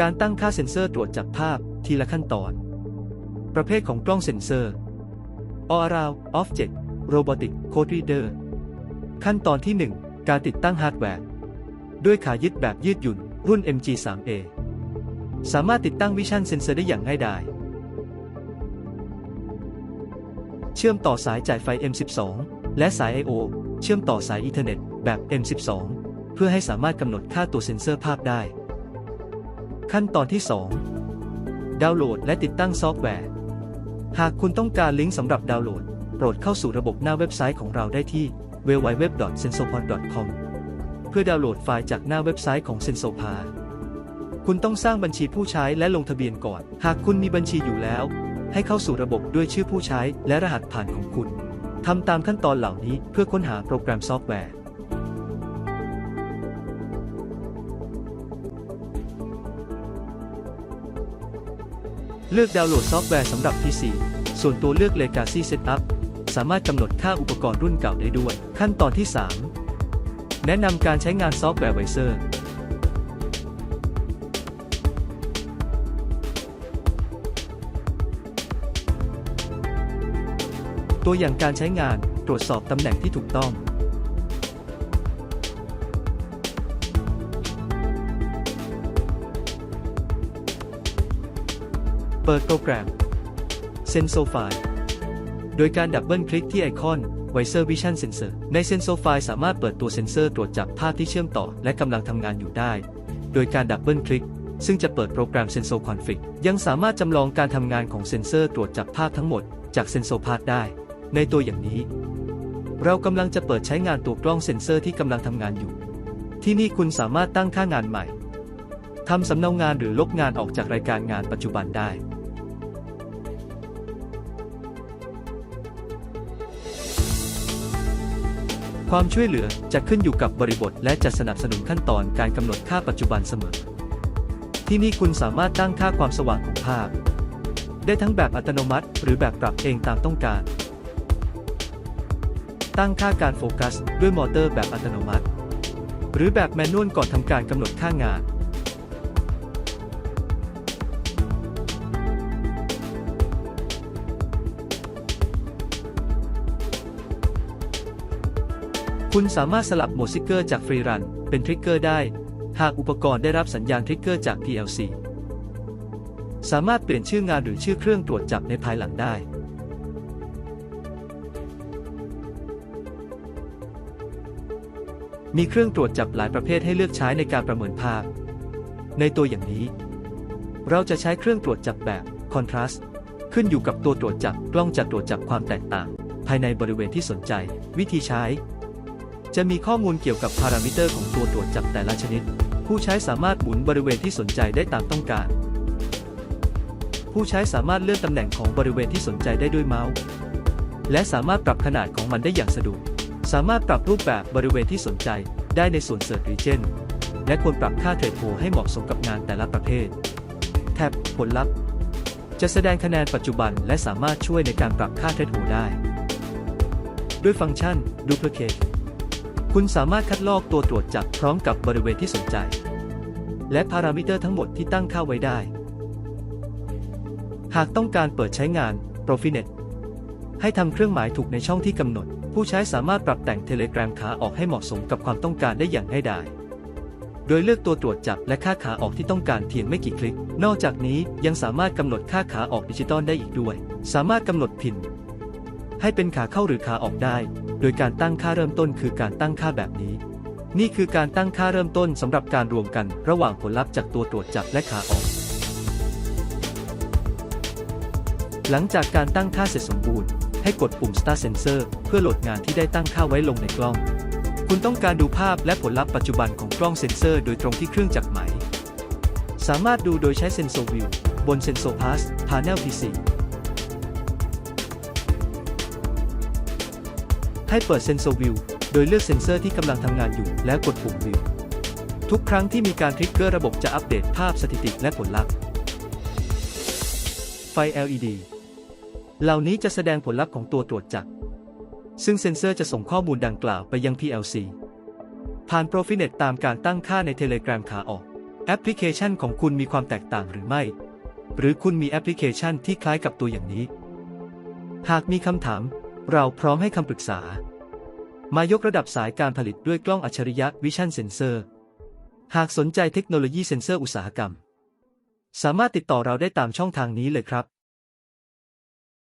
การตั้งค่าเซ็นเซอร์ตรวจจับภาพทีละขั้นตอน ประเภทของกล้องเซ็นเซอร์ All Around Object Robotic Code Reader ขั้นตอนที่ 1 การติดตั้งฮาร์ดแวร์ ด้วยขายึดแบบยืดหยุ่น รุ่น MG3A สามารถติดตั้ง Vision Sensor ได้อย่างง่ายดายเชื่อมต่อสายจ่ายไฟ M12 และสาย I/O เชื่อมต่อสายอีเทอร์เน็ตแบบ M12 เพื่อให้สามารถกำหนดค่าตัวเซ็นเซอร์ภาพได้ ขั้นตอนที่ 2 ดาวน์โหลดและติดตั้งซอฟต์แวร์ หากคุณต้องการลิงก์สำหรับดาวน์โหลด โปรดเข้าสู่ระบบหน้าเว็บไซต์ของเราได้ที่ www.sensopod.com เพื่อดาวน์โหลดไฟล์จากหน้าเว็บไซต์ของ Sensopa คุณต้องสร้างบัญชีผู้ใช้และลงทะเบียนก่อน หากคุณมีบัญชีอยู่แล้ว ให้เข้าสู่ระบบด้วยชื่อผู้ใช้และรหัสผ่านของคุณทำตามขั้นตอนเหล่านี้เพื่อค้นหาโปรแกรมซอฟต์แวร์ เลือกดาวน์โหลดซอฟต์แวร์สำหรับ PC ส่วนตัวเลือก Legacy Setup สามารถกำหนดค่าอุปกรณ์รุ่นเก่าได้ด้วย ขั้นตอนที่ 3 แนะนำการใช้งานซอฟต์แวร์ไวเซอร์ตัวอย่างการใช้งานตรวจสอบตำแหน่งที่ถูกต้อง เปิดโปรแกรม Sensofile โดยการดับเบิลคลิกที่ไอคอน Visor Vision Sensor ใน Sensofile สามารถเปิดตัวเซ็นเซอร์ตรวจจับภาพที่เชื่อมต่อและกำลังทำงานอยู่ได้ โดยการดับเบิลคลิก ซึ่งจะเปิดโปรแกรม Senso Config ยังสามารถจำลองการทำงานของเซ็นเซอร์ตรวจจับภาพทั้งหมด จาก Sensopad ได้ ในตัวอย่างนี้ เรากำลังจะเปิดใช้งานตัวกล้องเซ็นเซอร์ที่กำลังทำงานอยู่ ที่นี่คุณสามารถตั้งค่างานใหม่ทำสำเนางานหรือลบงานออกจากรายการงานปัจจุบันได้ ความช่วยเหลือจะขึ้นอยู่กับบริบทและจะสนับสนุนขั้นตอนการกำหนดค่าปัจจุบันเสมอ ที่นี่คุณสามารถตั้งค่าความสว่างของภาพ ได้ทั้งแบบอัตโนมัติ หรือแบบปรับเองตามต้องการ ตั้งค่าการโฟกัสด้วยมอเตอร์แบบอัตโนมัติ หรือแบบแมนนวลก่อนทำการกำหนดค่างาน คุณสามารถสลับโหมดซิกเกอร์จากฟรีรันเป็นทริกเกอร์ได้ หากอุปกรณ์ได้รับสัญญาณทริกเกอร์จาก PLC สามารถเปลี่ยนชื่องานหรือชื่อเครื่องตรวจจับในภายหลังได้ มีเครื่องตรวจจับหลายประเภทให้เลือกใช้ในการประเมินภาพ ในตัวอย่างนี้ เราจะใช้เครื่องตรวจจับแบบ Contrast ขึ้นอยู่กับตัวตรวจจับกล้องจะตรวจจับความแตกต่าง ภายในบริเวณที่สนใจ วิธีใช้ จะมีข้อมูลเกี่ยวกับพารามิเตอร์ของตัวตรวจจับแต่ละชนิด ผู้ใช้สามารถหมุนบริเวณที่สนใจได้ตามต้องการ ผู้ใช้สามารถเลื่อนตำแหน่งของบริเวณที่สนใจได้ด้วยเมาส์ และสามารถปรับขนาดของมันได้อย่างสะดวก สามารถปรับรูปแบบบริเวณที่สนใจได้ในส่วน Search Region และควรปรับค่าเทรดโพให้เหมาะสมกับงานแต่ละประเภท แท็บผลลัพธ์ จะแสดงคะแนนปัจจุบันและสามารถช่วยในการปรับค่าเทรดโพได้ ด้วยฟังก์ชัน Duplicate คุณสามารถคัดลอกตัวตรวจจับพร้อมกับบริเวณที่สนใจ และพารามิเตอร์ทั้งหมดที่ตั้งค่าไว้ได้ หากต้องการเปิดใช้งาน Profinet ให้ทำเครื่องหมายถูกในช่องที่กำหนด ผู้ใช้สามารถปรับแต่ง Telegram ขาออกให้เหมาะสมกับความต้องการได้อย่างง่ายดายโดยเลือกตัวตรวจจับและค่าขาออกที่ต้องการเพียงไม่กี่คลิก นอกจากนี้ยังสามารถกำหนดค่าขาออกดิจิตอลได้อีกด้วย สามารถกำหนดพินให้เป็นขาเข้าหรือขาออกได้ โดยการตั้งค่าเริ่มต้นคือการตั้งค่าแบบนี้ นี่คือการตั้งค่าเริ่มต้นสำหรับการรวมกันระหว่างผลลัพธ์จากตัวตรวจจับและขาออก หลังจากการตั้งค่าเสร็จสมบูรณ์ ให้กดปุ่ม Start Sensor เพื่อโหลดงานที่ได้ตั้งค่าไว้ลงในกล้อง คุณต้องการดูภาพและผลลัพธ์ปัจจุบันของกล้องเซ็นเซอร์โดยตรงที่เครื่องจักรไหม สามารถดูโดยใช้ Sensor View บน Sensor Pass Panel PC ให้เปิด Sensor View โดยเลือกเซ็นเซอร์ที่กำลังทำงานอยู่แล้วกดปุ่ม View ทุกครั้งที่มีการทริกเกอร์ระบบจะอัปเดตภาพสถิติและผลลัพธ์ ไฟ LED เหล่านี้จะแสดงผลลัพธ์ของตัวตรวจจับซึ่งเซ็นเซอร์จะส่งข้อมูลดังกล่าวไปยัง PLC ผ่าน Profinet ตามการตั้งค่าใน Telegram ขาออก แอปพลิเคชันของคุณมีความแตกต่างหรือไม่ หรือคุณมีแอปพลิเคชันที่คล้ายกับตัวอย่างนี้ หากมีคำถาม เราพร้อมให้คำปรึกษา มายกระดับสายการผลิตด้วยกล้องอัจฉริยะ Vision Sensor หากสนใจเทคโนโลยีเซ็นเซอร์อุตสาหกรรม สามารถติดต่อเราได้ตามช่องทางนี้เลยครับ